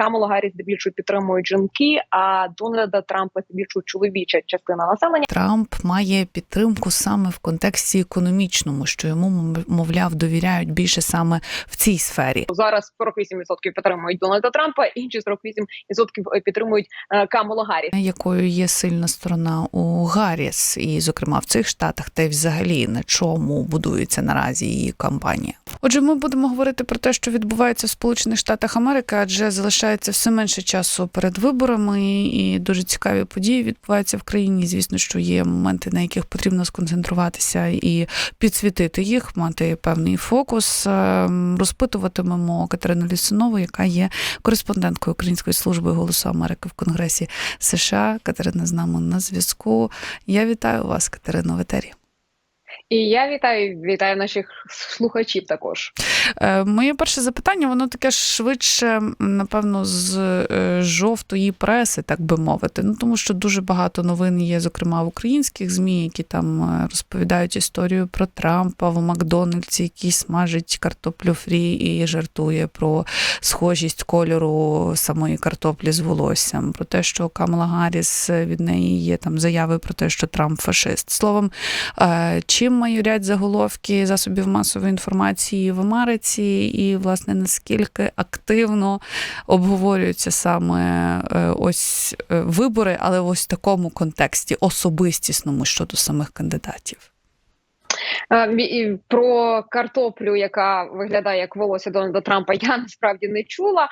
Камалу Гарріс здебільшого підтримують жінки, а Дональда Трампа здебільшого чоловіча частина населення. Трамп має підтримку саме в контексті економічному, що йому мов- мовляв довіряють більше саме в цій сфері. Зараз 48% підтримують Дональда Трампа, інші 48% підтримують е, Камалу Гарріс. Якою є сильна сторона у Гарріс, і зокрема в цих штатах, та й взагалі на чому будується наразі її кампанія. Отже, ми будемо говорити про те, що відбувається в Сполучених Штатах Америки, адже залишається все менше часу перед виборами, і дуже цікаві події відбуваються в країні. Звісно, що є моменти, на яких потрібно сконцентруватися і підсвітити їх, мати певний фокус. Ем, Розпитуватимемо Катерину Лісунову, яка є кореспонденткою Української служби голосу Америки в Конгресі США. Катерина з нами на зв'язку. Я вітаю вас, Катерино в етері. І я вітаю вітаю наших слухачів також. Е, Моє перше запитання, воно таке швидше, напевно, з е, жовтої преси, так би мовити. Ну тому що дуже багато новин є, зокрема в українських змі, які там е, розповідають історію про Трампа в Макдональдсі, який смажить картоплю фрі і жартує про схожість кольору самої картоплі з волоссям, про те, що Камала Гарріс від неї є там заяви про те, що Трамп фашист. Словом, чим майорять заголовки засобів масової інформації в Америці, і власне наскільки активно обговорюються саме е, ось е, вибори, але в ось такому контексті особистісному щодо самих кандидатів. Е, Про картоплю, яка виглядає як волосся Дональда Трампа, я насправді не чула.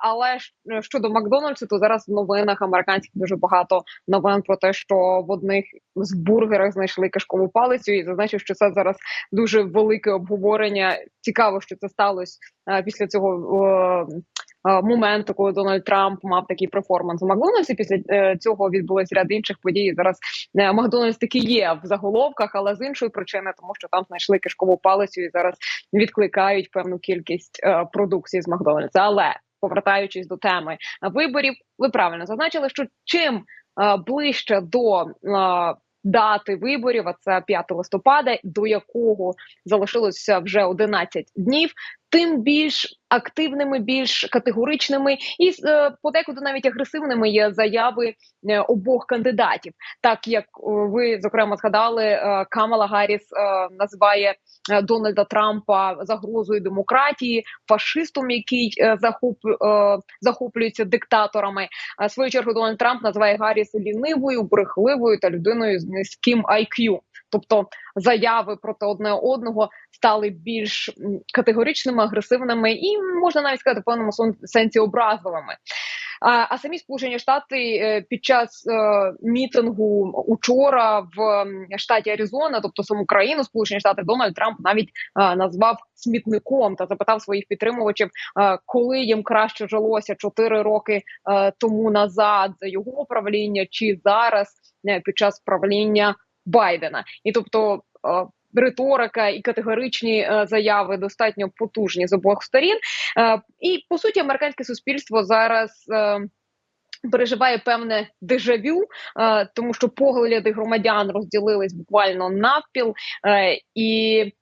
Але е, щодо Макдональдсу, то зараз в новинах американських дуже багато новин про те, що в одних з бургерах знайшли кишкову палицю, і зазначив, що це зараз дуже велике обговорення. Цікаво, що це сталося е, після цього. Е, Моменту, коли Дональд Трамп мав такий перформанс у Макдональдсі, після е, цього відбулось ряд інших подій. Зараз е, Макдональдс таки є в заголовках, але з іншої причини, тому що там знайшли кишкову палицю і зараз відкликають певну кількість продукції з Макдональдса. Але повертаючись до теми виборів, ви правильно зазначили, що чим ближче до дати виборів, а це 5 листопада, до якого залишилося вже 11 днів. Тим більш активними, більш категоричними і е, подекуди навіть агресивними є заяви е, обох кандидатів. Так як ви зокрема згадали, е, Камала Гарріс називає Дональда Трампа загрозою демократії, фашистом, який захоп, захоплюється диктаторами. В свою чергу Дональд Трамп називає Гарріс лінивою, брехливою та людиною з низьким IQ. Тобто заяви проти одне одного стали більш категоричними, агресивними і можна навіть сказати в певному сенсі образливими. А, самі Сполучені Штати е, під час е, мітингу учора в штаті Аризона, тобто саму країну Сполучені Штати, Дональд Трамп навіть е, назвав смітником та запитав своїх підтримувачів, коли їм краще жилося 4 роки тому назад за його правління, чи зараз під час правління Байдена. І тобто. е, Риторика і категоричні е, заяви достатньо потужні з обох сторін. Е, і по суті, американське суспільство зараз переживає певне дежавю, тому що погляди громадян розділились буквально навпіл, і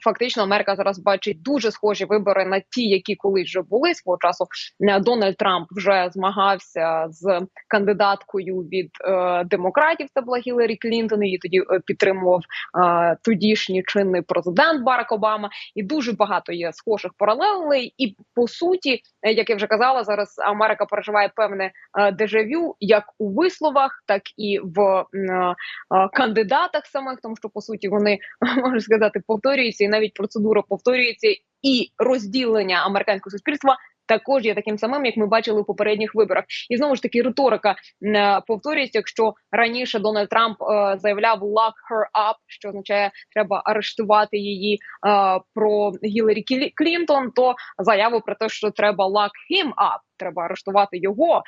фактично Америка зараз бачить дуже схожі вибори на ті, які колись вже були свого часу. Е, Дональд Трамп вже змагався з кандидаткою від е, демократів. Це була Гіларі Клінтон. Її тоді е, підтримував е, тодішній чинний президент Барак Обама, і дуже багато є схожих паралелей. І по суті, е, як я вже казала, зараз Америка переживає певне е, дежавю як у висловах, так і в е, е, кандидатах самих, тому що по суті вони можна сказати повторюються, і навіть процедура повторюється, і розділення американського суспільства. Також є таким самим, як ми бачили у попередніх виборах, і знову ж таки риторика е, повторюється. Якщо раніше Дональд Трамп е, заявляв «lock her up», що означає треба арештувати її е, про Гіларі Клінтон, то заяву про те, що треба «lock him up», треба арештувати його,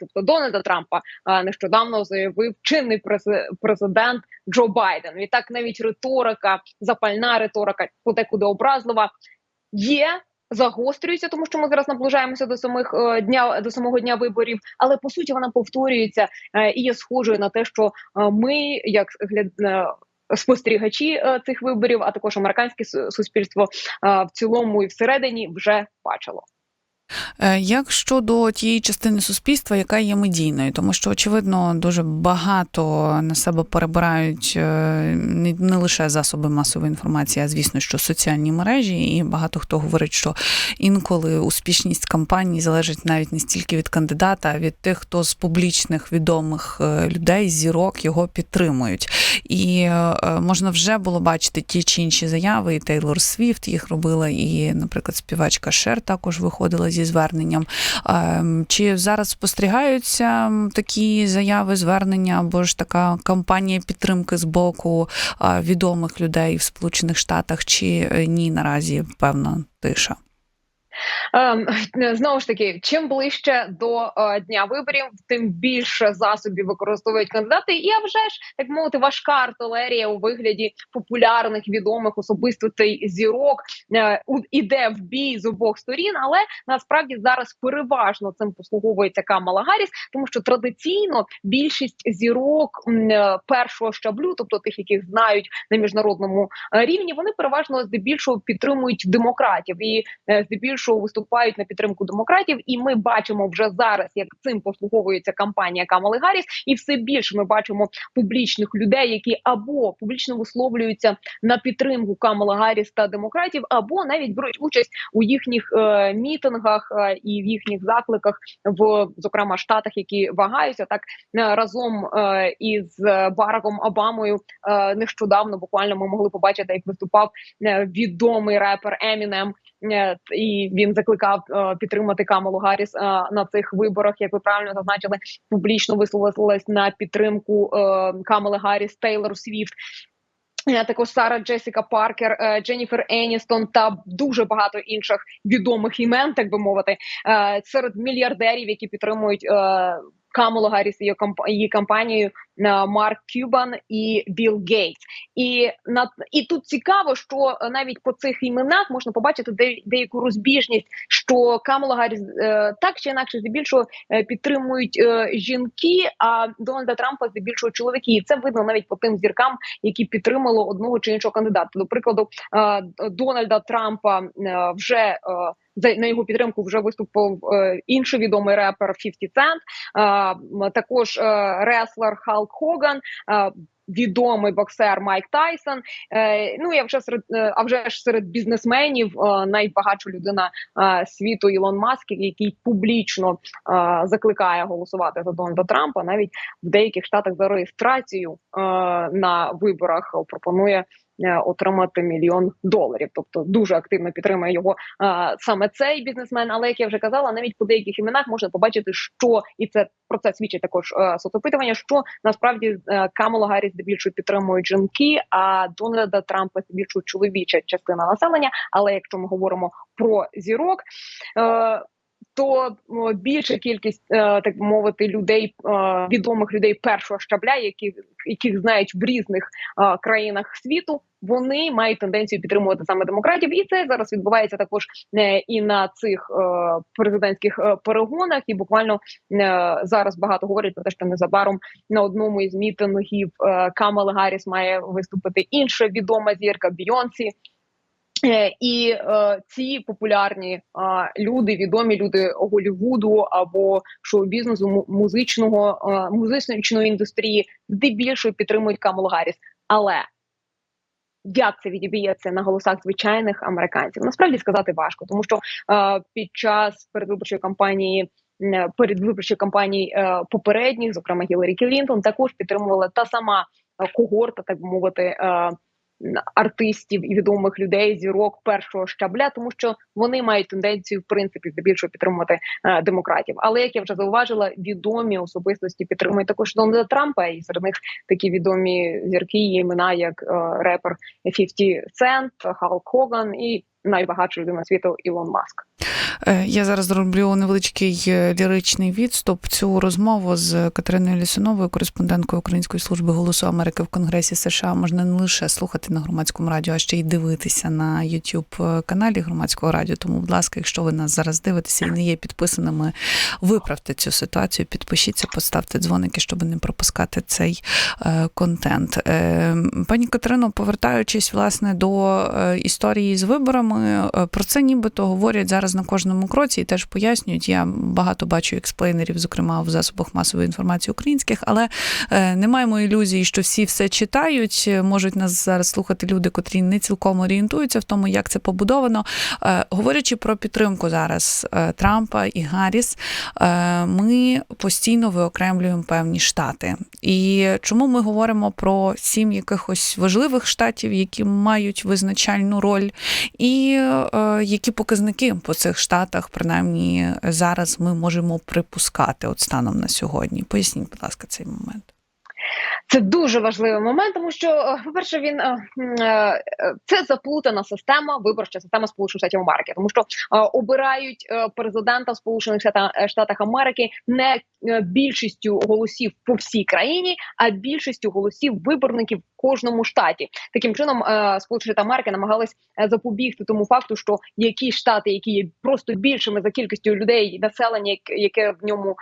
тобто Дональда Трампа, нещодавно заявив чинний прези- президент Джо Байден. Відтак навіть риторика, запальна риторика, подекуди образлива є. Загострюється, тому що ми зараз наближаємося до самих е, дня до самого дня виборів, але по суті вона повторюється е, і є схожою на те, що е, ми, як гляд, спостерігачі цих виборів, а також американське суспільство в цілому і всередині вже бачило. Е, Як щодо тієї частини суспільства, яка є медійною, тому що очевидно дуже багато на себе перебирають е, не, лише засоби масової інформації, а звісно, що соціальні мережі, і багато хто говорить, що інколи успішність кампанії залежить навіть не стільки від кандидата, а від тих, хто з публічних відомих е, людей, зірок його підтримують. І можна вже було бачити ті чи інші заяви, і Тейлор Свіфт їх робила, і, наприклад, співачка Шер також виходила зі зверненням. Ем, Чи зараз спостерігаються такі заяви, звернення або ж така кампанія підтримки з боку відомих людей в Сполучених Штатах, чи е, ні, наразі певна тиша? Ем, Знову ж таки, чим ближче до е, дня виборів, тим більше засобів використовують кандидати. І а вже ж так мовити, важка артилерія у вигляді популярних відомих особистостей зірок е, іде в бій з обох сторін. Але насправді зараз переважно цим послуговується Камала Гарріс, тому що традиційно більшість зірок е, першого щаблю, тобто тих, яких знають на міжнародному рівні, вони переважно здебільшого підтримують демократів і е, здебільшого виступають на підтримку демократів. І ми бачимо вже зараз, як цим послуговується кампанія Камали Гарріс, і все більше ми бачимо публічних людей, які або публічно висловлюються на підтримку Камала Гарріс та демократів, або навіть беруть участь у їхніх е, мітингах е, і в їхніх закликах в зокрема штатах, які вагаються так е, разом е, із е, Бараком Обамою. Е, нещодавно буквально ми могли побачити, як виступав е, відомий репер Емінем. Е, І він закликав е, підтримати Камалу Гарріс е, на цих виборах. Як ви правильно зазначили, публічно висловилась на підтримку Камали Гарріс, Тейлор Свіфт. Також Сара Джесіка Паркер, Дженніфер Еністон та дуже багато інших відомих імен, так би мовити, серед мільярдерів, які підтримують Камалу Гарріс і її кампанію е, Марк Кюбан і Білл Гейтс. І на і тут цікаво, що е, навіть по цих іменах можна побачити де, деяку розбіжність, що Камала Гарріс е, так чи інакше здебільшого е, підтримують е, жінки, а Дональда Трампа здебільшого чоловіки. І це видно навіть по тим зіркам, які підтримали одного чи іншого кандидата. До прикладу, е, Дональда Трампа е, вже е, на його підтримку вже виступив е, інший відомий репер 50 Cent, е, також е, реслер Халк Хоган. Відомий боксер Майк Тайсон. Ну і вже серед а вже ж серед бізнесменів найбагатша людина світу Ілон Маск, який публічно закликає голосувати за Дональда Трампа, навіть в деяких штатах за реєстрацію на виборах пропонує отримати мільйон доларів. Тобто дуже активно підтримує його е, саме цей бізнесмен. Але як я вже казала, навіть по деяких іменах можна побачити, що і це про це свідчить також е, соцопитування, що насправді е, Камала Гарріс здебільшого підтримують жінки, а Дональда Трампа здебільшого чоловіча частина населення. Але якщо ми говоримо про зірок. То більша кількість, е, так мовити, людей, е, відомих людей першого щабля, які, яких знають в різних е, країнах світу, вони мають тенденцію підтримувати саме демократів, і це зараз відбувається також і на цих президентських перегонах. І буквально зараз багато говорять про те, що незабаром на одному із мітингів Камала Гарріс має виступити інша відома зірка Бійонсі. Е, І е, ці популярні е, люди, відомі люди Голлівуду або шоу-бізнесу, му- музичного е, музичної індустрії, здебільшого підтримують Камалу Гарріс. Але як це відіб'ється на голосах звичайних американців? Насправді сказати важко, тому що е, під час передвиборчої кампанії. Передвиборчої кампанії е, попередніх, зокрема Гіларі Клінтон, також підтримувала та сама когорта, так би мовити, артистів і відомих людей, зірок першого щабля, тому що вони мають тенденцію, в принципі, здебільшого підтримувати е, демократів. Але як я вже зауважила, відомі особистості підтримують також Дональда Трампа, і серед них такі відомі зірки і імена, як е, репер 50 Cent, Халк Хоган і найбагатша людина світу Ілон Маск. Е, Я зараз зроблю невеличкий е, ліричний відступ. Цю розмову з Катериною Лісуновою, кореспонденткою Української служби голосу Америки в Конгресі США, можна не лише слухати на громадському радіо, а ще й дивитися на youtube каналі громадського радіо. Тому, будь ласка, якщо ви нас зараз дивитеся і не є підписаними, виправте цю ситуацію, підпишіться, поставте дзвоники, щоб не пропускати цей е, контент. Е, Пані Катерино, повертаючись власне до е, історії з виборами, е, про це нібито говорять зараз зараз на кожному кроці і теж пояснюють. Я багато бачу експлейнерів, зокрема в засобах масової інформації українських, але е, не маємо ілюзії, що всі все читають. Можуть нас зараз слухати люди, котрі не цілком орієнтуються в тому, як це побудовано. Е, говорячи про підтримку зараз е, Трампа і Гарріс, ми постійно виокремлюємо певні штати. І чому ми говоримо про сім якихось важливих штатів, які мають визначальну роль, і які показники по цих штатах, принаймні зараз, ми можемо припускати от станом на сьогодні? Поясніть, будь ласка, цей момент. Це дуже важливий момент, тому що, е, по-перше, він е, е, це заплутана система, виборча система Сполучених Штатів Америки, тому що обирають президента в Сполучених Штатах Америки не більшістю голосів по всій країні, а більшістю голосів виборників в кожному штаті. Таким чином, Сполучені Штати Америки намагались запобігти тому факту, що які штати, які є просто більшими за кількістю людей, населення, яке в ньому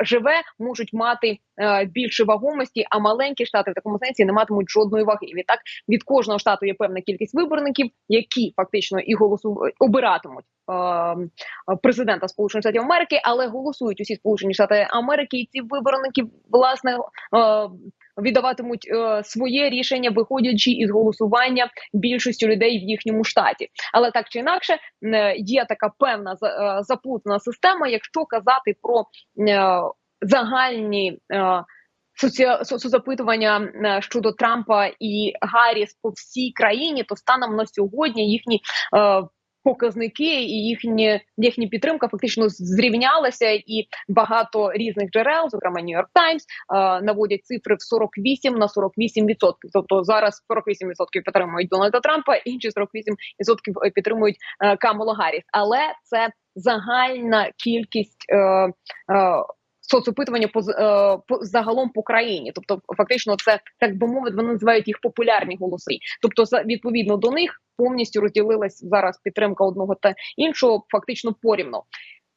живе, можуть мати більше вагомості, а маленькі штати в такому сенсі не матимуть жодної ваги. Відтак від кожного штату є певна кількість виборників, які фактично і голосу обиратимуть президента Сполучених Штатів Америки, але голосують усі Сполучені Штати Америки, і ці виборники власне віддаватимуть своє рішення, виходячи із голосування більшістю людей в їхньому штаті. Але так чи інакше є така певна заплутана система, якщо казати про загальні соцопитування щодо Трампа і Гарріс по всій країні, то станом на сьогодні їхні е, показники і їхні їхні підтримка фактично зрівнялися, і багато різних джерел, зокрема New York Times, е, наводять цифри в 48 на 48%. Тобто зараз 48% підтримують Дональда Трампа, інші 48% підтримують е, Камалу Гарріс. Але це загальна кількість. Е, е, соцопитування по, е, по загалом по країні, тобто фактично, це так би мовити, вони називають їх популярні голоси. Тобто, відповідно до них повністю розділилась зараз підтримка одного та іншого, фактично порівно.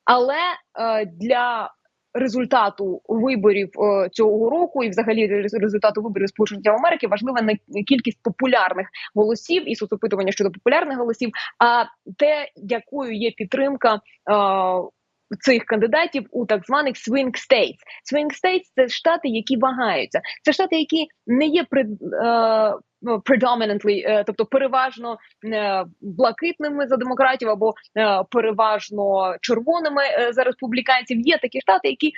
Але е, для результату виборів е, цього року, і взагалі результату виборів Сполучених Америки важлива не кількість популярних голосів і соцопитування щодо популярних голосів, а те, якою є підтримка. Е, цих кандидатів у так званих swing states. Swing states – це штати, які вагаються. Це штати, які не є при. Е, predominantly, е, тобто переважно е, блакитними за демократів або е, переважно червоними за республіканців. Є такі штати, які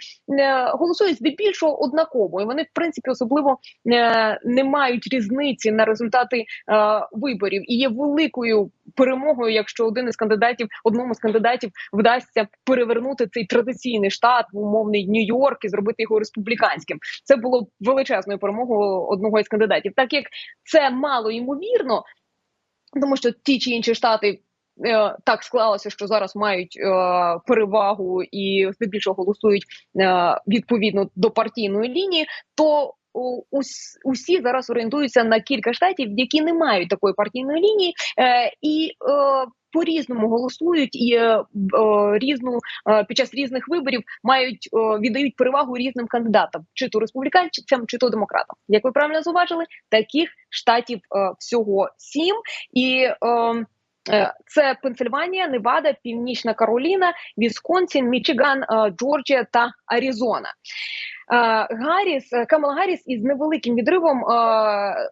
голосують здебільшого однаково, і вони в принципі особливо не мають різниці на результати виборів і є великою перемогою, якщо один із кандидатів одному з кандидатів вдасться перевернути цей традиційний штат в умовний Нью-Йорк і зробити його республіканським. Це було величезною перемогою одного із кандидатів, так як це мало ймовірно, тому що ті чи інші штати. Е, так склалося, що зараз мають е, перевагу і здебільшого голосують е, відповідно до партійної лінії, то усі зараз орієнтуються на кілька штатів, які не мають такої партійної лінії, е, і е, по різному голосують і е, різну під час різних виборів мають віддають перевагу різним кандидатам, чи то республіканцям, чи то демократам. Як ви правильно зауважили, таких штатів всього сім і. Е, е це Пенсильванія, Невада, Північна Кароліна, Вісконсін, Мічиган, е, Джорджія та Аризона. Гарріс Камала Гарріс із невеликим відривом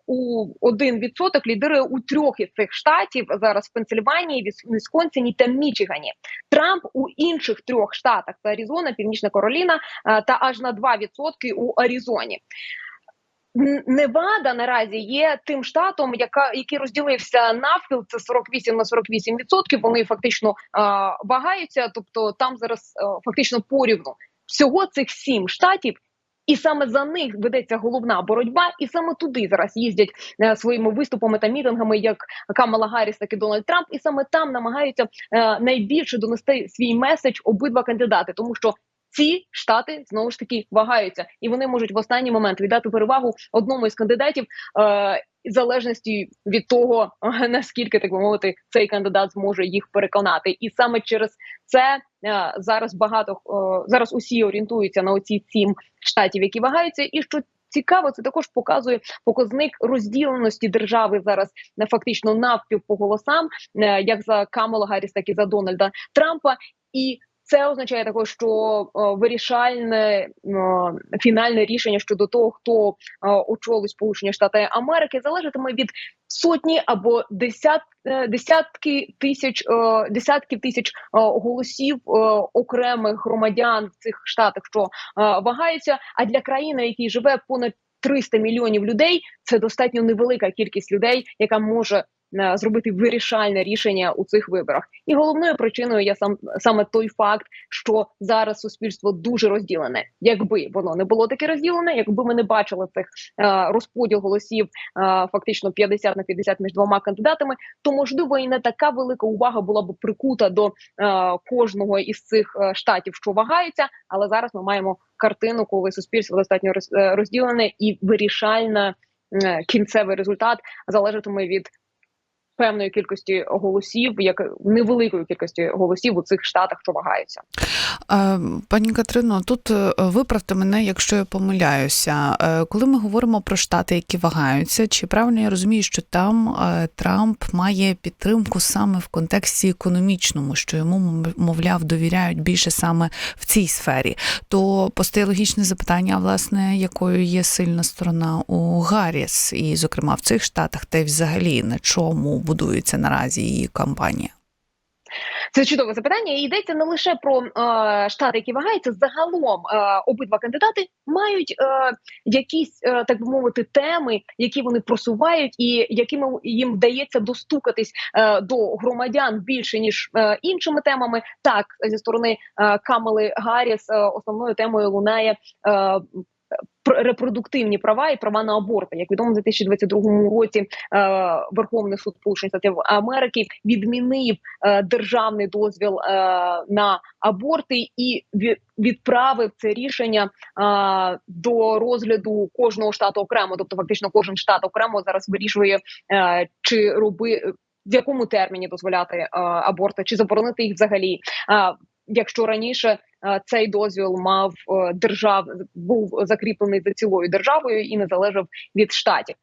у 1% лідирує у трьох із цих штатів зараз в Пенсильванії, Вісконсині та Мічигані. Трамп у інших трьох штатах це Аризона, Північна Кароліна та аж на 2% у Аризоні. Невада наразі є тим штатом, яка який розділився навпіл. Це 48 на 48%, Вони фактично а, вагаються, тобто там зараз а, фактично порівну всього цих сім штатів. І саме за них ведеться головна боротьба, і саме туди зараз їздять е, своїми виступами та мітингами, як Камала Гарріс, так і Дональд Трамп, і саме там намагаються е, найбільше донести свій меседж обидва кандидати, тому що ці штати знову ж таки вагаються, і вони можуть в останній момент віддати перевагу одному із кандидатів. Е, залежності від того наскільки так би мовити цей кандидат зможе їх переконати, і саме через це е, зараз багато е, зараз усі орієнтуються на оці сім штатів, які вагаються, і що цікаво, це також показує показник розділеності держави зараз не фактично навпів по голосам, е, як за Камала Гарріс, так і за Дональда Трампа. І це означає також, що о, вирішальне о, фінальне рішення щодо того, хто о, очолить Сполучені Штати Америки, залежатиме від сотні або десят, е, десятки тисяч десятків тисяч голосів окремих громадян в цих штатах, що вагаються. А для країни, якій живе понад 300 мільйонів людей, це достатньо невелика кількість людей, яка може е, зробити вирішальне рішення у цих виборах. І головною причиною є сам саме той факт, що зараз суспільство дуже розділене. Якби воно не було таке розділене, якби ми не бачили цих е, розподіл голосів, е, фактично 50 на 50 між двома кандидатами, то можливо і не така велика увага була б прикута до е, кожного із цих е, штатів, що вагається. Але зараз ми маємо картину, коли суспільство достатньо роз- е, розділене і вирішальна е, кінцевий результат залежатиме від певної кількості голосів, як невеликої кількості голосів у цих штатах, що вагаються. Е, Пані Катерино, тут е, виправте мене, якщо я помиляюся. Е, Коли ми говоримо про штати, які вагаються, чи правильно я розумію, що там Трамп має підтримку саме в контексті економічному, що йому мов- мовляв довіряють більше саме в цій сфері, то постає логічне запитання, власне, якою є сильна сторона у Гарріс, і, зокрема, в цих штатах, та й взагалі на чому будується наразі її кампанія. Це чудове запитання. І йдеться не лише про е, штати, які вагаються. Загалом е, обидва кандидати мають е, якісь, е, так би мовити, теми, які вони просувають, і якими їм вдається достукатись е, до громадян більше ніж е, іншими темами. Так, зі сторони е, Камали Гарріс е, основною темою лунає. Е, Репродуктивні права і права на аборти, як відомо, в 2022 році е, Верховний суд Сполучених Штатів Америки відмінив е, державний дозвіл е, на аборти і ві- відправив це рішення до розгляду кожного штату окремо. Тобто, фактично, кожен штат окремо зараз вирішує, чи роби в якому терміні дозволяти е, аборти, чи заборонити їх взагалі. Е, Якщо раніше цей дозвіл мав е, держав, був закріплений за цілою державою і не залежав від штатів.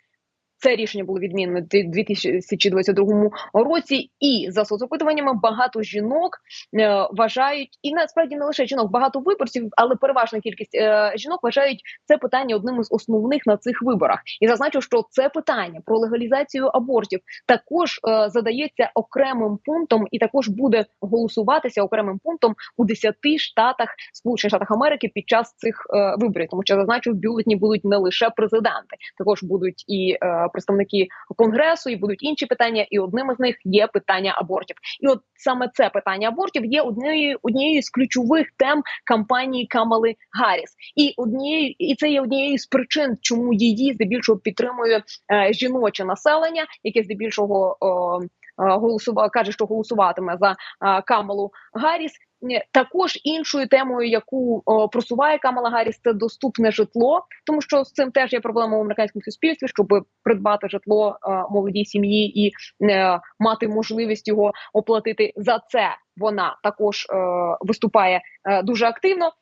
Це рішення було відмінено в 2022 році, і за соцопитуваннями багато жінок е, вважають, і насправді не лише жінок, багато виборців, але переважна кількість е, жінок вважають це питання одним із основних на цих виборах. І зазначу, що це питання про легалізацію абортів також е, задається окремим пунктом, і також буде голосуватися окремим пунктом у 10 штатах Сполучених Штатах Америки під час цих е, виборів. Тому що зазначу, в бюлетні будуть не лише президенти, також будуть і е, представники конгресу, і будуть інші питання. І одним із них є питання абортів. І от саме це питання абортів є однією однією з ключових тем кампанії Камали Гарріс. І однією, і це є однією з причин, чому її здебільшого підтримує е, жіноче населення, яке здебільшого о, голосува каже, що голосуватиме за е, Камалу Гарріс. Ні, Також іншою темою, яку о, просуває Камала Гарріс, це доступне житло, тому що з цим теж є проблема в американському суспільстві, щоб придбати житло е, молодій сім'ї і е, мати можливість його оплатити. За це вона також е, виступає е, дуже активно.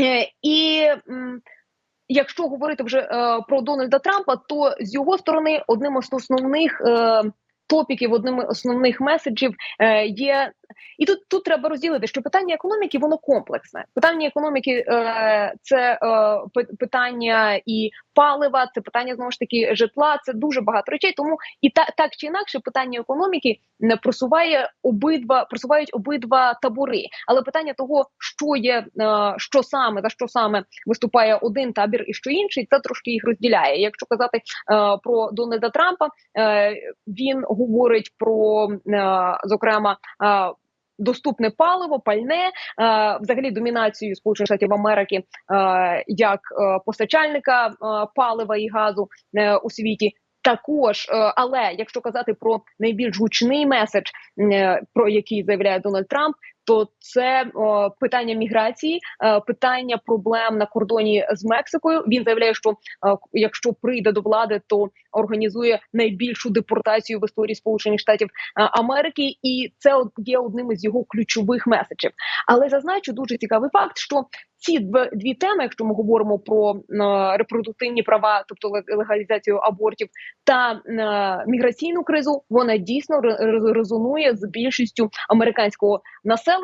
Е, і якщо говорити вже е, про Дональда Трампа, то з його сторони одним із основних е, топіків, одним із основних меседжів е, є. І тут тут треба розділити, що питання економіки воно комплексне. Питання економіки е, це е, питання і палива, це питання знову ж таки житла. Це дуже багато речей. Тому і та так чи інакше питання економіки не просуває обидва, просувають обидва табори. Але питання того, що є, е, що саме за що саме виступає один табір і що інший, це трошки їх розділяє. Якщо казати е, про Дональда Трампа, е, він говорить про е, зокрема. Е, Доступне паливо, пальне, е, взагалі домінацію Сполучених Штатів Америки е, як е, постачальника палива і газу у світі. Також, але якщо казати про найбільш гучний меседж, про який заявляє Дональд Трамп, то це о, питання міграції, е, питання проблем на кордоні з Мексикою. Він заявляє, що е, якщо прийде до влади, то організує найбільшу депортацію в історії Сполучених Штатів е, Америки, і це є одним із його ключових меседжів. Але зазначу дуже цікавий факт, що ці дв- дві теми, якщо ми говоримо про е, репродуктивні права, тобто ле- легалізацію абортів та е, міграційну кризу, вона дійсно ре- ре- резонує з більшістю американського населення,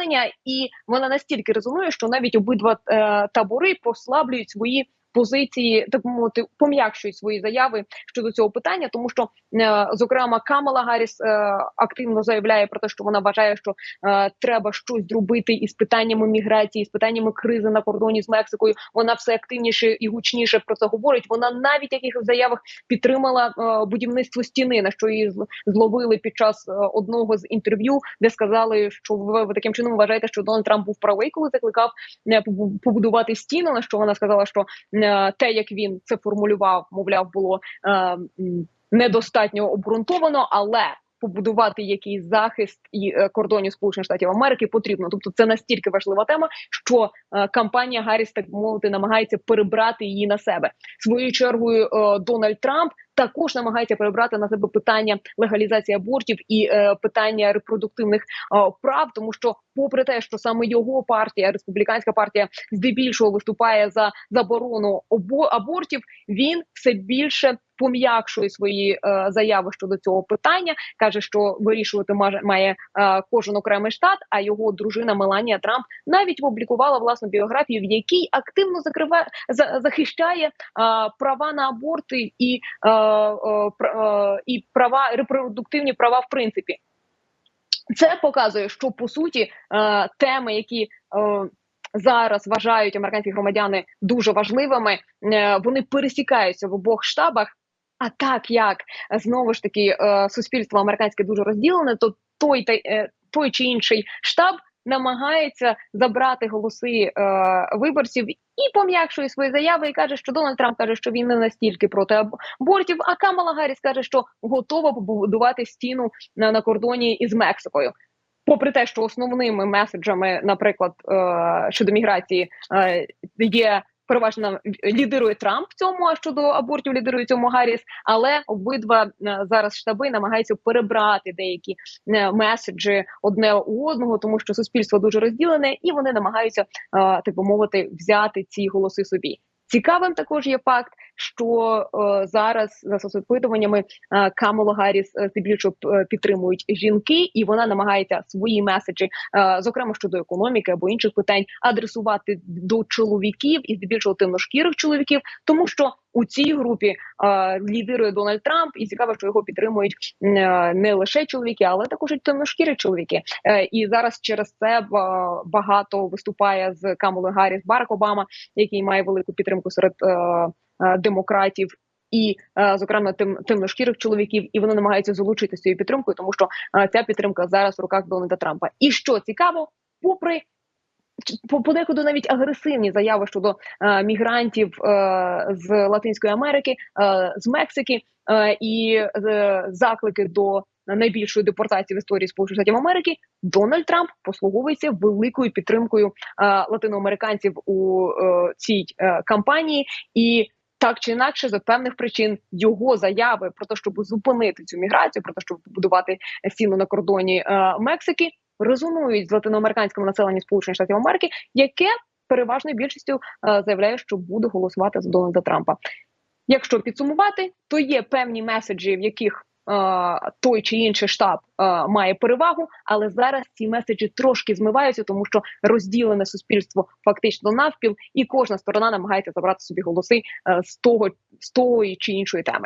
і вона настільки резонує, що навіть обидва е, табори послаблюють свої. Позиції так мовити пом'якшують свої заяви щодо цього питання, тому що е, зокрема Камала Гарріс е, активно заявляє про те, що вона вважає, що е, треба щось зробити із питаннями міграції, з питаннями кризи на кордоні з Мексикою. Вона все активніше і гучніше про це говорить. Вона навіть в якихось заявах підтримала будівництво стіни, на що її зловили під час одного з інтерв'ю, де сказали, що ви, таким чином вважаєте, що Дональд Трамп був правий, коли закликав побу- побудувати стіну. На що вона сказала, що те, як він це формулював, мовляв, було е, недостатньо обґрунтовано, але побудувати якийсь захист і е, кордонів Сполучених Штатів Америки потрібно. Тобто, це настільки важлива тема, що е, кампанія Гарріс, так мовити, намагається перебрати її на себе. Своєю чергою е, Дональд Трамп. Також намагається перебрати на себе питання легалізації абортів і е, питання репродуктивних е, прав, тому що, попри те, що саме його партія, республіканська партія, здебільшого виступає за заборону обо- абортів, він все більше пом'якшує свої е, заяви щодо цього питання. каже, що вирішувати маже має е, кожен окремий штат. А його дружина Меланія Трамп навіть опублікувала власну біографію, в якій активно закриває за, захищає е, права на аборти і, е, і права репродуктивні права в принципі. Це показує, що по суті е, теми, які е, зараз вважають американські громадяни дуже важливими, е, вони пересікаються в обох штабах. А так як е, знову ж таки е, суспільство американське дуже розділене, то той та е, той чи інший штаб намагається забрати голоси е, виборців і пом'якшує свої заяви і каже, що Дональд Трамп каже, що він не настільки проти абортів, а Камала Гарріс каже, що готова побудувати стіну на, на кордоні із Мексикою. Попри те, що основними меседжами, наприклад, е, щодо міграції, е, є переважно лідирує Трамп в цьому, а щодо абортів лідирує цьому Гарріс, але обидва е, зараз штаби намагаються перебрати деякі е, меседжі одне у одного, тому що суспільство дуже розділене, і вони намагаються, е, так би мовити, взяти ці голоси собі. Цікавим також є факт, що е, зараз за соцопитуваннями е, Камело Гарріс е, здебільшого п- підтримують жінки, і вона намагається свої меседжі, е, зокрема щодо економіки або інших питань, адресувати до чоловіків і здебільшого темношкірих чоловіків, тому що у цій групі лідирує Дональд Трамп, і цікаво, що його підтримують е, не лише чоловіки, але також і темношкірі чоловіки. Е, і зараз через це е, багато виступає з Камалою Гарріс Барак Обама, який має велику підтримку серед демократів. І, зокрема, тим темношкірих чоловіків, і вони намагаються залучити цією підтримкою, тому що ця підтримка зараз в руках Дональда Трампа. І що цікаво, попри подекуди навіть агресивні заяви щодо е, мігрантів е, з Латинської Америки, е, з Мексики е, і е, заклики до найбільшої депортації в історії Сполучених Штатів Америки, Дональд Трамп послуговується великою підтримкою е, латиноамериканців у е, цій е, кампанії і. Так чи інакше, за певних причин його заяви про те, щоб зупинити цю міграцію, про те, щоб побудувати стіну на кордоні е, Мексики, резонують з латиноамериканським населенням Сполучених Штатів Америки, яке переважною більшістю е, заявляє, що буде голосувати за Дональда Трампа. Якщо підсумувати, то є певні меседжі, в яких е, той чи інший штаб е, має перевагу, але зараз ці меседжі трошки змиваються, тому що розділене суспільство фактично навпіл, і кожна сторона намагається забрати собі голоси з того з тої чи іншої теми.